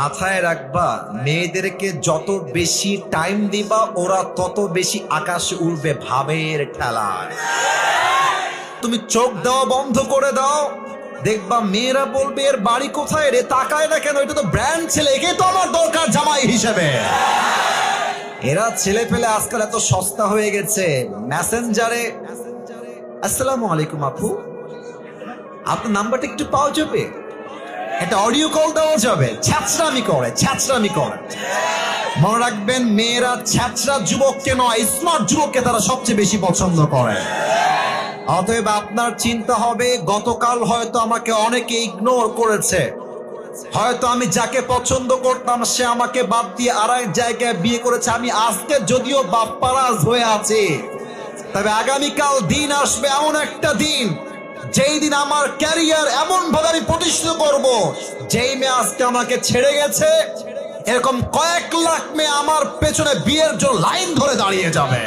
মাথায় রাখবা, মেয়েদেরকে যত বেশি টাইম দিবা, ওরা তত বেশি আকাশে উড়বে ভাবের ঠেলায় তুমি চোখ দেওয়া বন্ধ করে দাও। দেখবা মেয়েরা বলবে, এর বাড়ি কোথায় রে? তাকায় না কেন? এটা তো ব্র্যান্ড ছেলে, একে তো আমার দরকার জামাই হিসেবে। এরা ছেলে পেলে আজকাল এত সস্তা হয়ে গেছে। মেসেঞ্জারে আসসালামু আলাইকুম আপু। আপনার নাম্বারটা একটু পাওয়া যাবে? একটা অডিও কল দেওয়া যাবে। ছ্যাচরামি করে ছ্যাচরামি করে। মনে রাখবেন, মেয়েরা ছ্যাচরা যুবককে নয় স্মার্ট যুবককে তারা সবচেয়ে বেশি পছন্দ করে। অতএব আপনার চিন্তা হবে, গতকাল হয়তো আমাকে অনেকে ইগনোর করেছে। হয়তো আমি যাকে পছন্দ করতাম, সে আমাকে বাদ দিয়ে আর এক জায়গায় বিয়ে করেছে। আমি আজকে যদিও বাপ্পারাজ হয়ে আছি। তবে আগামীকাল দিন আসবে, এমন একটা দিন যেই দিন আমার ক্যারিয়ার এমন ভাবে আমি প্রতিষ্ঠিত করব, যেই মেয়ে আজকে আমাকে ছেড়ে গেছে, এরকম কয়েক লাখ মেয়ে আমার পেছনে বিয়ের জন্য লাইন ধরে দাঁড়িয়ে যাবে।